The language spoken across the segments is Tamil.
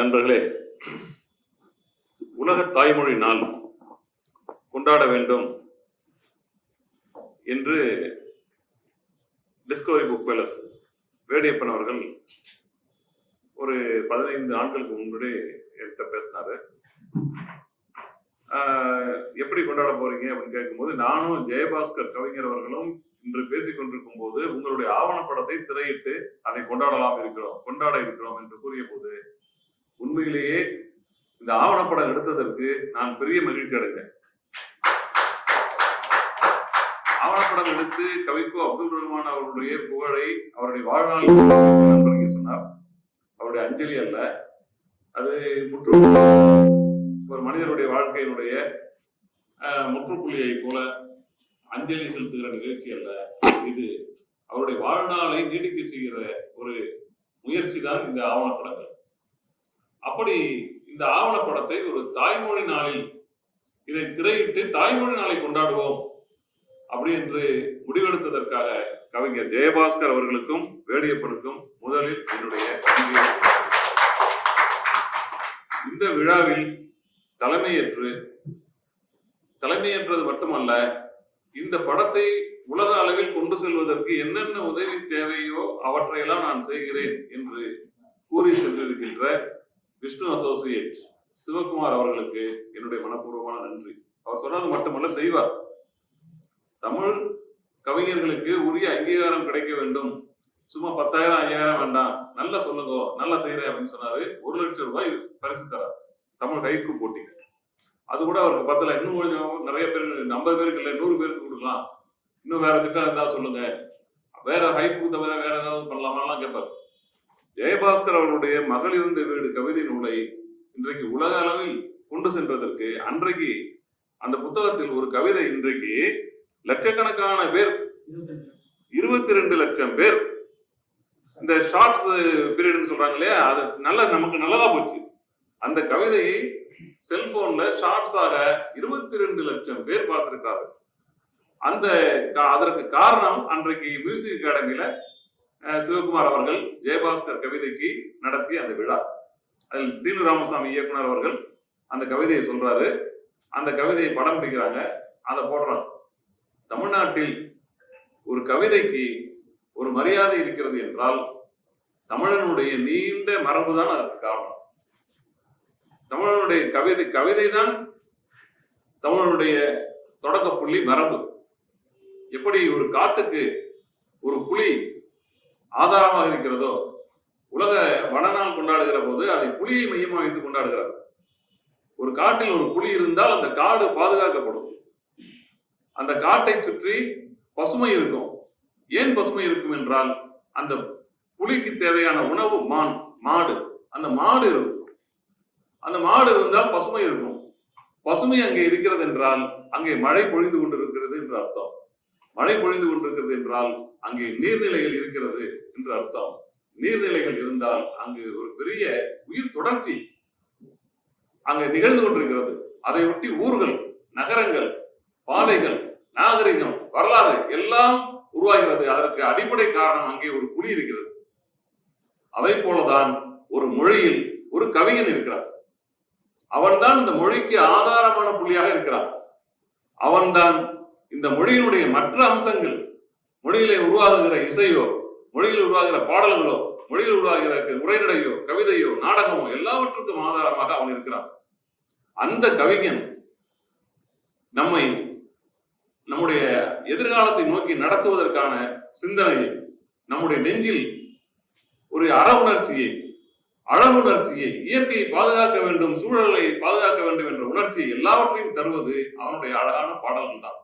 நண்பர்களே உலக தாய்மொழி நாள் கொண்டாட வேண்டும் என்று டிஸ்கவரி புக் பேலஸ் வேடியப்பன் அவர்கள் ஒரு பதினைந்து ஆண்டுகளுக்கு முன்னாடி என்கிட்ட பேசினாரு. எப்படி கொண்டாட போறீங்க அப்படின்னு கேட்கும்போது நானும் ஜெயபாஸ்கர் கவிஞர் அவர்களும் இன்று பேசிக் கொண்டிருக்கும் போது உங்களுடைய ஆவணப்படத்தை திரையிட்டு அதை கொண்டாடலாம் இருக்கிறோம் கொண்டாட இருக்கிறோம் என்று கூறிய போது உண்மையிலேயே இந்த ஆவணப்படம் எடுத்ததற்கு நான் பெரிய மகிழ்ச்சி அடைந்தேன். ஆவணப்படம் எடுத்து கவிக்கோ அப்துல் ரஹ்மான் அவருடைய புகழை அவருடைய வாழ்நாள் சொன்னார். அவருடைய அஞ்சலி அல்ல அது முற்று ஒரு மனிதனுடைய வாழ்க்கையினுடைய அஹ், முற்றுப்புள்ளியை போல அஞ்சலி செலுத்துகிற நிகழ்ச்சி அல்ல இது அவருடைய வாழ்நாளை நீடிக்க செய்கிற ஒரு முயற்சி தான் இந்த ஆவணப்படங்கள் அப்படி இந்த ஆவணப்படத்தை ஒரு தாய்மொழி நாளில் இதை திரையிட்டு தாய்மொழி நாளை கொண்டாடுவோம் அப்படி என்று முடிவெடுத்ததற்காக கவிஞர் ஜெயபாஸ்கர் அவர்களுக்கும் வேடியப்பனுக்கும் முதலில் என்னுடைய இந்த விழாவில் தலைமையேற்று தலைமையேற்றது மட்டுமல்ல இந்த படத்தை உலக அளவில் கொண்டு செல்வதற்கு என்னென்ன உதவி தேவையோ அவற்றையெல்லாம் நான் செய்கிறேன் என்று கூறி சென்றிருக்கின்ற விஷ்ணு அசோசியேட் சிவகுமார் அவர்களுக்கு என்னுடைய மனப்பூர்வமான நன்றி. அவர் சொன்னது மட்டுமல்ல செய்வார். தமிழ் கவிஞர்களுக்கு உரிய அங்கீகாரம் கிடைக்க வேண்டும். சும்மா பத்தாயிரம் ஐயாயிரம் வேண்டாம். நல்லா சொல்லுங்க நல்லா செய்யறேன் அப்படின்னு சொன்னாரு. ஒரு லட்சம் ரூபாய் பரிசு தரார். தமிழ் கைக்கு போட்டி. அது கூட அவருக்கு பத்தல. இன்னும் கொஞ்சம் நிறைய பேர் ஐம்பது பேருக்கு இல்லை நூறு பேருக்கு கொடுக்கலாம். இன்னும் வேற திட்டம் இருந்தா சொல்லுங்க. வேற ஹைக்கு தவிர வேற ஏதாவது பண்ணலாமான்லாம் கேட்பார். ஜெயபாஸ்கர் அவருடைய மகள் இருந்த வீடு கவிதை நூலை இன்றைக்கு உலக அளவில் கொண்டு சென்றதற்கு அன்றைக்கு அந்த புத்தகத்தில் ஒரு கவிதை இன்றைக்கு லட்சக்கணக்கான பேர் இருபத்தி ரெண்டு லட்சம் பேர். இந்த ஷார்ட்ஸ் பீரியட்னு சொல்றாங்க இல்லையா? அது நல்ல நமக்கு நல்லதா போச்சு. அந்த கவிதையை செல்போன்ல ஷார்ட்ஸாக இருபத்தி ரெண்டு லட்சம் பேர் பார்த்திருக்காரு அந்த கா- அதற்கு காரணம் அன்றைக்கு மியூசிக் அகாடமியில சிவகுமார் அவர்கள் ஜெயபாஸ்கர் கவிதைக்கு நடத்திய அந்த விழா. அதில் சீனு ராமசாமி இயக்குனர் அவர்கள் அந்த கவிதையை சொல்றாரு. அந்த கவிதையை படம் பிடிக்கிறாங்க. அதை போடுறாங்க. தமிழ்நாட்டில் ஒரு கவிதைக்கு ஒரு மரியாதை இருக்கிறது என்றால் தமிழனுடைய நீண்ட மரபு தான் அதற்கு காரணம். தமிழனுடைய கவிதை கவிதை தான் தமிழனுடைய தொடக்க புள்ளி மரபு. எப்படி ஒரு காட்டுக்கு ஒரு புலி ஆதாரமாக இருக்கிறதோ உலக வனநாள் கொண்டாடுகிற போது அதை புலியை மையமாக வைத்து கொண்டாடுகிறார் ஒரு காட்டில் ஒரு புலி இருந்தால் அந்த காடு பாதுகாக்கப்படும். அந்த காட்டை சுற்றி பசுமை இருக்கும். ஏன் பசுமை இருக்கும் என்றால் அந்த புலிக்கு தேவையான உணவு மான் மாடு. அந்த மாடு இருக்கும். அந்த மாடு இருந்தால் பசுமை இருக்கும். பசுமை அங்கே இருக்கிறது என்றால் அங்கே மழை பொழிந்து கொண்டிருக்கிறது என்று அர்த்தம். மழை பொழிந்து கொண்டிருக்கிறது என்றால் அங்கே நீர்நிலைகள் இருக்கிறது என்று அர்த்தம். நீர்நிலைகள் இருந்தால் அங்கு ஒரு பெரிய உயிர் தொடர்ச்சி அங்கே நிகழ்ந்து கொண்டிருக்கிறது. அதை ஒட்டி ஊர்கள் நகரங்கள் பாதைகள் நாகரிகம் வரலாறு எல்லாம் உருவாகிறது. அதற்கு அடிப்படை காரணம் அங்கே ஒரு புலி இருக்கிறது. அதை போலதான் ஒரு மொழியில் ஒரு கவிஞன் இருக்கிறார். அவன்தான் இந்த மொழிக்கு ஆதாரமான புள்ளியாக இருக்கிறான். அவன்தான் இந்த மொழியினுடைய மற்ற அம்சங்கள் மொழியிலே உருவாகுகிற இசையோ மொழியில் உருவாகிற பாடல்களோ மொழியில் உருவாகிற உரைநடையோ கவிதையோ நாடகமோ எல்லாவற்றுக்கும் ஆதாரமாக அவன் இருக்கிறான். அந்த கவிஞன் நம்மை நம்முடைய எதிர்காலத்தை நோக்கி நடத்துவதற்கான சிந்தனையை நம்முடைய நெஞ்சில் ஒரு அற உணர்ச்சியை அழகுணர்ச்சியை இயற்கையை பாதுகாக்க வேண்டும் சூழலை பாதுகாக்க வேண்டும் என்ற உணர்ச்சியை எல்லாவற்றையும் தருவது அவனுடைய அழகான பாடல்கள் தான்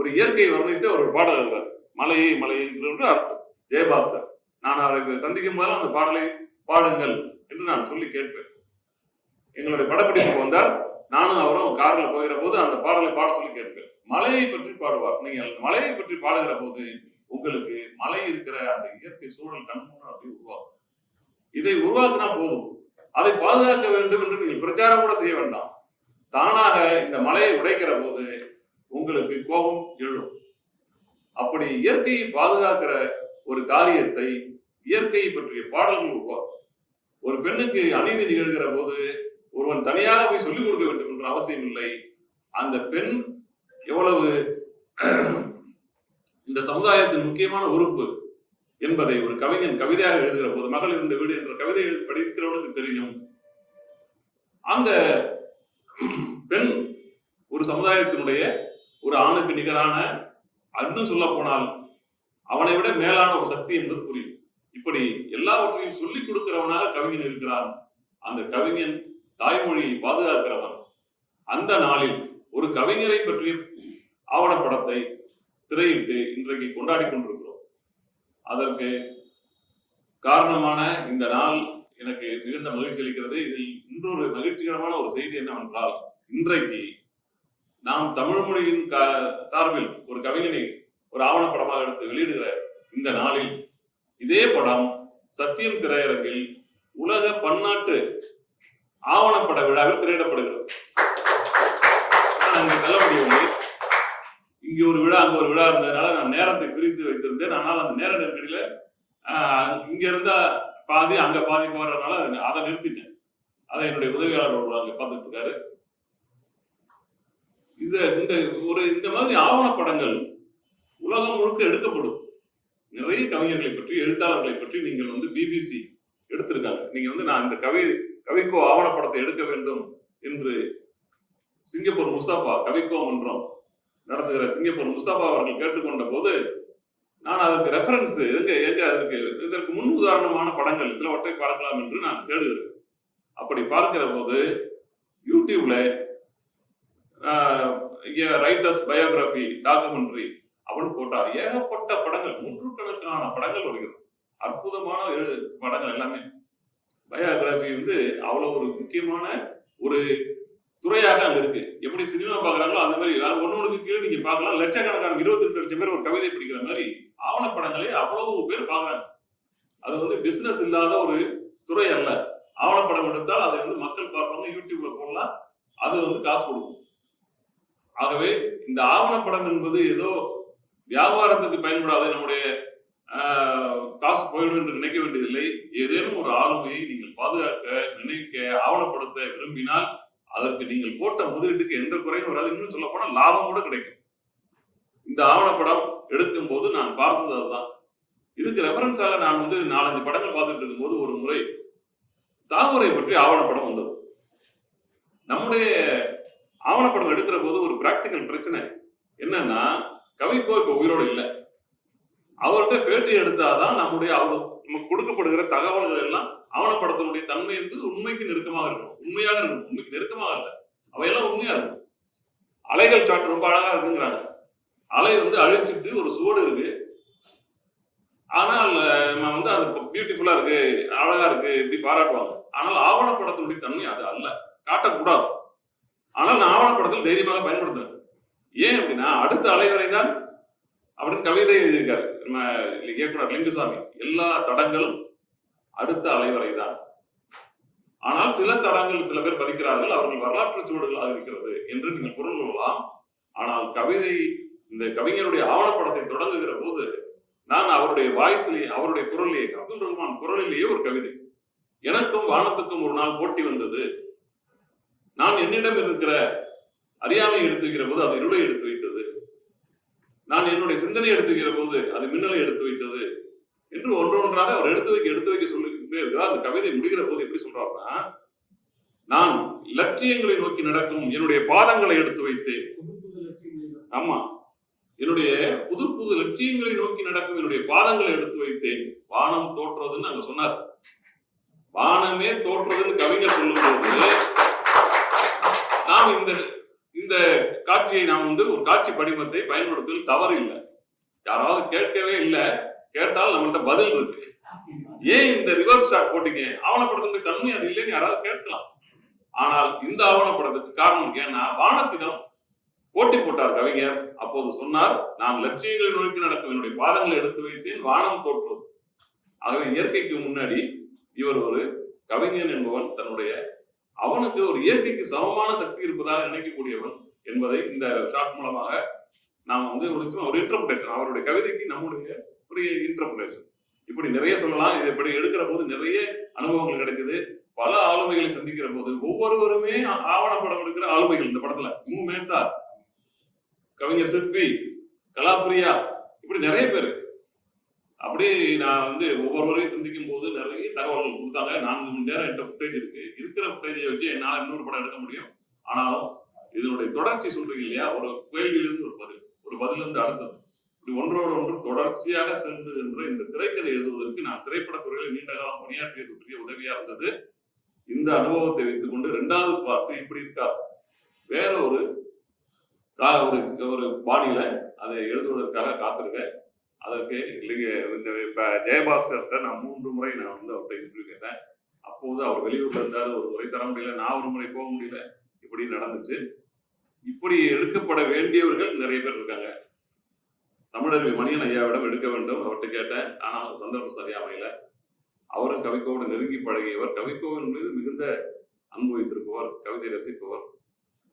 ஒரு இயற்கையை வர்ணித்து அவர் ஒரு பாடல் எழுதுறார். மலையை மலை என்று அர்த்தம். ஜெயபாஸ்கர் நான் அவரை சந்திக்கும் போதெல்லாம் அந்த பாடலை பாடுங்கள் என்று நான் சொல்லி கேட்பேன். எங்களுடைய படப்பிடிப்புக்கு வந்தார். நானும் அவரும் கார்ல போகிற போது அந்த பாடலை பாட சொல்லி கேட்பேன். மலையை பற்றி பாடுவார். நீங்கள் மலையை பற்றி பாடுகிற போது உங்களுக்கு மலை இருக்கிற அந்த இயற்கை சூழல் கண்முன்னு அப்படி உருவாகும். இதை உருவாக்குனா போதும். அதை பாதுகாக்க வேண்டும் என்று நீங்கள் பிரச்சாரம் கூட செய்ய வேண்டாம். தானாக இந்த மலையை உடைக்கிற போது உங்களுக்கு கோபம் எழும். அப்படி இயற்கையை பாதுகாக்கிற ஒரு காரியத்தை இயற்கையை பற்றிய பாடல்கள் உருவாக்கும். ஒரு பெண்ணுக்கு அநீதி நிகழ்கிற போது ஒருவன் தனியாக போய் சொல்லிக் கொடுக்க வேண்டும் என்ற அவசியம் இல்லை. அந்த பெண் எவ்வளவு இந்த சமுதாயத்தின் முக்கியமான உறுப்பு என்பதை ஒரு கவிஞன் கவிதையாக எழுதுகிற போது மகள் இருந்த வீடு என்ற கவிதை எழுதி படிக்கிறவனுக்கு தெரியும். அந்த பெண் ஒரு சமுதாயத்தினுடைய ஒரு ஆணுக்கு நிகரான இன்னும் சொல்ல போனால் அவனை விட மேலான ஒரு சக்தி என்பது புரியும். இப்படி எல்லாவற்றையும் சொல்லிக் கொடுக்கிறவனாக கவிஞன் இருக்கிறான். அந்த கவிஞன் தாய்மொழியை பாதுகாக்கிறவன். அந்த நாளில் ஒரு கவிஞரை பற்றிய ஆவணப்படத்தை திரையிட்டு இன்றைக்கு கொண்டாடி கொண்டிருக்கிறோம். அதற்கு காரணமான இந்த நாள் எனக்கு மிகுந்த மகிழ்ச்சி அளிக்கிறது. இதில் இன்னொரு மகிழ்ச்சிகரமான ஒரு செய்தி என்னவென்றால் இன்றைக்கு நாம் தமிழ் மொழியின் சார்பில் ஒரு கவிஞனை ஒரு ஆவணப்படமாக எடுத்து வெளியிடுகிற இந்த நாளில் இதே படம் சத்தியம் திரையரங்கில் உலக பன்னாட்டு ஆவணப்பட விழாவில் திரையிடப்படுகிறது. நான் செல்ல முடியவில்லை இங்க ஒரு விழா அங்க ஒரு விழா இருந்ததுனால நான் நேரத்தை பிரித்து வைத்திருந்தேன். ஆனால் அந்த நேர நெருக்கடியில ஆஹ், இங்க இருந்தா பாதி அங்க பாதி போறதுனால அதை நிறுத்திட்டேன். அதை என்னுடைய உதவியாளர் ஒருவர் அங்க பார்த்துட்டு இருக்காரு. இந்த இந்த ஒரு இந்த மாதிரி ஆவணப்படங்கள் உலகம் முழுக்க எடுக்கப்படும். நிறைய கவிஞர்களை பற்றி எழுத்தாளர்களை பற்றி நீங்கள் வந்து பிபிசி எடுத்திருக்காங்க. நீங்க வந்து நான் இந்த கவி கவிக்கோ ஆவணப்படத்தை எடுக்க வேண்டும் என்று சிங்கப்பூர் முஸ்தாபா கவிக்கோ மன்றம் நடத்துகிற சிங்கப்பூர் முஸ்தாபா அவர்கள் கேட்டுக்கொண்ட போது நான் அதற்கு ரெஃபரன்ஸ் எங்க எங்க அதற்கு இதற்கு முன் உதாரணமான படங்கள் சிலவற்றை பார்க்கலாம் என்று நான் தேடுகிறேன். அப்படி பார்க்கிற போது யூடியூப்ல ரைட்டர்ஸ் பயோகிராபி டாக்குமெண்ட்ரி அப்படின்னு போட்டார் ஏகப்பட்ட படங்கள் நூற்றுக்கணக்கான படங்கள் வருகிறது. அற்புதமான எழு படங்கள் எல்லாமே. பயோகிராபி வந்து அவ்வளவு ஒரு முக்கியமான ஒரு துறையாக அங்க இருக்கு. எப்படி சினிமா பாக்குறாங்களோ அந்த மாதிரி வேற ஒன்னொன்னுக்கு கீழே நீங்க பார்க்கலாம். லட்சக்கணக்கான இருபத்தி ரெண்டு லட்சம் பேர் ஒரு கவிதை படிக்கிற மாதிரி ஆவணப்படங்களே அவ்வளவு பேர் பாக்குறாங்க அது வந்து பிசினஸ் இல்லாத ஒரு துறை அல்ல. ஆவணப்படம் எடுத்தால் அதை வந்து மக்கள் பார்ப்பாங்க யூடியூப்ல போடலாம். அது வந்து காசு கொடுக்கும். ஆகவே இந்த ஆவணப்படம் என்பது ஏதோ வியாபாரத்துக்கு பயன்படாத நம்முடைய காசு போயிடும் என்று நினைக்க வேண்டியதில்லை. ஏதேனும் ஒரு ஆளுமையை நீங்கள் பாதுகாக்க நினைக்க ஆவணப்படுத்த விரும்பினால் அதற்கு நீங்கள் போட்ட முதலீட்டுக்கு எந்த குறையும் வராது. இன்னும் சொல்ல போனால் லாபம் கூட கிடைக்கும். இந்த ஆவணப்படம் எடுக்கும் போது நான் பார்த்தது அதுதான். இதுக்கு ரெஃபரன்ஸாக நான் வந்து நாலஞ்சு படங்கள் பார்த்துட்டு இருக்கும்போது ஒரு முறை தாமரை பற்றி ஆவணப்படம் வந்தது. நம்முடைய ஆவணப்படம் எடுக்கிற போது ஒரு பிராக்டிக்கல் பிரச்சனை என்னன்னா கவிக்கோ இப்ப உயிரோடு இல்லை. அவர்கிட்ட பேட்டி எடுத்தாதான் நம்முடைய அவர் நமக்கு கொடுக்கப்படுகிற தகவல்கள் எல்லாம் ஆவணப்படத்தினுடைய தன்மை என்பது உண்மைக்கு நெருக்கமாக இருக்கும். உண்மையாக இருக்கும். உண்மைக்கு நெருக்கமாக இல்லை. அவையெல்லாம் உண்மையா இருக்கும். அலைகள் சாட்டு ரொம்ப அழகா இருக்குங்கிறாங்க. அலை வந்து அழிச்சிட்டு ஒரு சுவடு இருக்கு. ஆனால் நம்ம வந்து அது பியூட்டிஃபுல்லா இருக்கு அழகா இருக்கு இப்படி பாராட்டுவாங்க. ஆனால் ஆவணப்படத்தினுடைய தன்மை அது அல்ல. காட்டக்கூடாது. ஆனால் நான் ஆவணப்படத்தில் தைரியமாக பயன்படுத்துறேன் ஏன் அப்படின்னா அடுத்த அலைவரை தான் அப்படின்னு கவிதை எழுதியிருக்காரு. நம்ம இயக்குனர் லிங்குசாமி. எல்லா தடங்களும் அடுத்த அலைவரை தான் ஆனால் சில தடங்கள் சில பேர் பதிக்கிறார்கள் அவர்கள் வரலாற்று சூடுகளாக இருக்கிறது என்று நீங்கள் பொருள் கொள்ளலாம். ஆனால் கவிதை இந்த கவிஞருடைய ஆவணப்படத்தை தொடங்குகிற போது நான் அவருடைய வாய்ஸ்லேயே அவருடைய குரலிலேயே அப்துல் ரஹ்மான் குரலிலேயே ஒரு கவிதை. எனக்கும் வானத்துக்கும் ஒரு நாள் போட்டி வந்தது. நான் என்னிடம் இருக்கிற அறியாமை எடுத்துக்கிற போது அது இருளை எடுத்து வைத்தது. நான் என்னுடைய சிந்தனை எடுத்துக்கிற போது அது மின்னலை எடுத்து வைத்தது என்று ஒன்றொன்றாக அவர் எடுத்து வைக்க எடுத்து வைக்க சொல்லி அந்த கவிதை முடிகிற போது எப்படி சொல்றாருன்னா நான் லட்சியங்களை நோக்கி நடக்கும் என்னுடைய பாதங்களை எடுத்து வைத்தேன். ஆமா. என்னுடைய புது புது லட்சியங்களை நோக்கி நடக்கும் என்னுடைய பாதங்களை எடுத்து வைத்தேன். வானம் தோற்றதுன்னு அங்க சொன்னார். வானமே தோற்றதுன்னு கவிஞர் சொல்லும் போது நாம் இந்த இந்த காட்சியை நாம் வந்து ஒரு காட்சி படிமத்தை பயன்படுத்துவதில் தவறு இல்லை. யாராவது கேட்கவே இல்லை. கேட்டால் நம்மள்ட்ட பதில் இருக்கு. ஏன் இந்த ரிவர்ஸ் ஷாட் போட்டீங்க? ஆவணப்படத்தினுடைய தன்மை அது இல்லைன்னு யாராவது கேட்கலாம். ஆனால் இந்த ஆவணப்படத்துக்கு காரணம் ஏன்னா வானத்திடம் போட்டி போட்டார் கவிஞர். அப்போது சொன்னார் நான் லட்சியங்களை நோக்கி நடக்கும். என்னுடைய பாதங்களை எடுத்து வைத்தேன். வானம் தோற்றது. ஆகவே இயற்கைக்கு முன்னாடி இவர் ஒரு கவிஞன் என்பவன் தன்னுடைய அவனுக்கு ஒரு இயற்கைக்கு சமமான சக்தி இருப்பதாக நினைக்கக்கூடியவன் என்பதை இந்த ஷாட் மூலமாக நாம் வந்து ஒரு ஒரு இன்டர்பிரேஷன் அவருடைய கவிதைக்கு நம்முடைய ஒரு இன்டர்பிரேஷன் இப்படி நிறைய சொல்லலாம். இது இப்படி எடுக்கிற போது நிறைய அனுபவங்கள் கிடைக்குது. பல ஆளுமைகளை சந்திக்கிற போது ஒவ்வொருவருமே ஆவணப்படம் எடுக்கிற ஆளுமைகள் இந்த படத்துல. மு மேத்தா கவிஞர் சிற்பி கலாப்ரியா இப்படி நிறைய பேர். அப்படி நான் வந்து ஒவ்வொருவரையும் சந்திக்கும் போது நிறைய தகவல்கள் கொடுத்தாங்க. நான்கு மணி நேரம் என்கிட்ட ஃபுட்டேஜ் இருக்கு. இருக்கிற ஃபுட்டேஜை வச்சு என்னால் இன்னொரு படம் எடுக்க முடியும். ஆனாலும் இதனுடைய தொடர்ச்சி சொல்றீங்க இல்லையா? ஒரு கேள்வியிலிருந்து ஒரு பதில். ஒரு பதிலிருந்து அடுத்தது. இப்படி ஒன்றோடு ஒன்று தொடர்ச்சியாக செல்லுகின்ற இந்த திரைக்கதை எழுதுவதற்கு நான் திரைப்படத்துறையில் நீண்ட காலம் பணியாற்றியது பெரிய உதவியா இருந்தது. இந்த அனுபவத்தை வைத்துக்கொண்டு இரண்டாவது பார்த்து இப்படி இருக்கா? வேற ஒரு ஒரு ஒரு பாணியில அதை எழுதுவதற்காக காத்திருக்கேன். அதற்கு இல்லைங்க இந்த இப்ப ஜெயபாஸ்கர்கிட்ட நான் மூன்று முறை நான் வந்து அவர்கிட்ட இன்டர்வியூ கேட்டேன். அப்போது அவர் வெளியூர்ல இருந்தாரு ஒரு முறை தர முடியல நான் ஒரு முறை போக முடியல. இப்படி நடந்துச்சு. இப்படி எடுக்கப்பட வேண்டியவர்கள் நிறைய பேர் இருக்காங்க. தமிழருவி மணியன் ஐயாவிடம் எடுக்க வேண்டும் அவர்கிட்ட கேட்டேன். ஆனால் சந்தர்ப்பம் சரியா அமையல அவரும் கவிக்கோவோடு நெருங்கி பழகியவர். கவிக்கோவின் மீது மிகுந்த அன்பு வைத்திருப்பவர் கவிதை ரசிப்பவர்.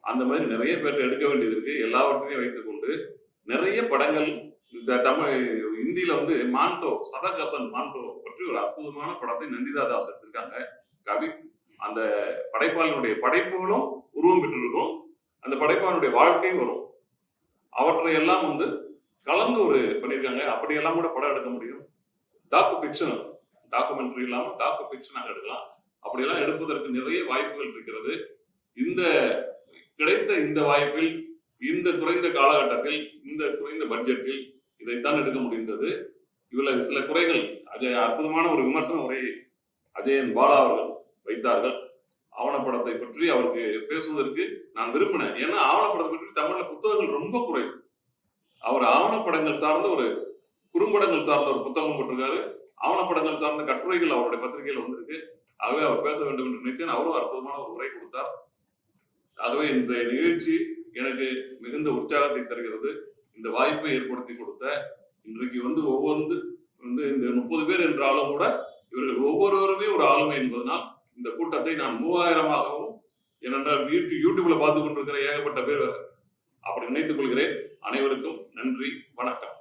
அந்த மாதிரி நிறைய பேர் எடுக்க வேண்டியது இருக்கு. எல்லாவற்றையும் வைத்துக்கொண்டு நிறைய படங்கள் இந்த தமிழ் இந்தியில வந்து மாண்டோ சதாகாசன் மாண்டோ பற்றி ஒரு அற்புதமான படத்தை நந்திதா தாஸ் எடுத்திருக்காங்க. கவி அந்த படைப்பாளனுடைய படைப்புகளும் உருவம் பெற்றிருக்கும். அந்த படைப்பாளனுடைய வாழ்க்கையும் வரும். அவற்றை எல்லாம் வந்து கலந்து ஒரு பண்ணியிருக்காங்க. அப்படியெல்லாம் கூட படம் எடுக்க முடியும். டாக்கு ஃபிக்ஷன் டாக்குமெண்ட்ரி இல்லாம டாக்கு ஃபிக்ஷனாக எடுக்கலாம். அப்படியெல்லாம் எடுப்பதற்கு நிறைய வாய்ப்புகள் இருக்கிறது. இந்த கிடைத்த இந்த வாய்ப்பில் இந்த குறைந்த காலகட்டத்தில் இந்த குறைந்த பட்ஜெட்டில் இதைத்தான் எடுக்க முடிந்தது. இவ்வளவு சில குறைகள் அஜய் அற்புதமான ஒரு விமர்சன உரையை அஜயன் பாலா அவர்கள் வைத்தார்கள். ஆவணப்படத்தை பற்றி அவருக்கு பேசுவதற்கு நான் விரும்பினேன். ஏன்னா ஆவணப்படத்தை பற்றி தமிழ்ல புத்தகங்கள் ரொம்ப குறைவு அவர் ஆவணப்படங்கள் சார்ந்த ஒரு குறும்படங்கள் சார்ந்த ஒரு புத்தகம் போட்டிருக்காரு. ஆவணப்படங்கள் சார்ந்த கட்டுரைகள் அவருடைய பத்திரிகையில் வந்திருக்கு. ஆகவே அவர் பேச வேண்டும் என்று நினைத்தேன். அவரும் அற்புதமான ஒரு உரை கொடுத்தார். ஆகவே இன்றைய நிகழ்ச்சி எனக்கு மிகுந்த உற்சாகத்தை தருகிறது. இந்த வாய்ப்பை ஏற்படுத்தி கொடுத்த இன்றைக்கு வந்து ஒவ்வொன்று வந்து இந்த முப்பது பேர் என்றாலும் கூட இவர்கள் ஒவ்வொருவருமே ஒரு ஆளுமை என்பதனால் இந்த கூட்டத்தை நான் மூவாயிரமாகவும் ஏனென்றால் வீட்டு யூடியூப்ல பார்த்து கொண்டிருக்கிற ஏகப்பட்ட பேர் அப்படி நினைத்துக் கொள்கிறேன். அனைவருக்கும் நன்றி வணக்கம்.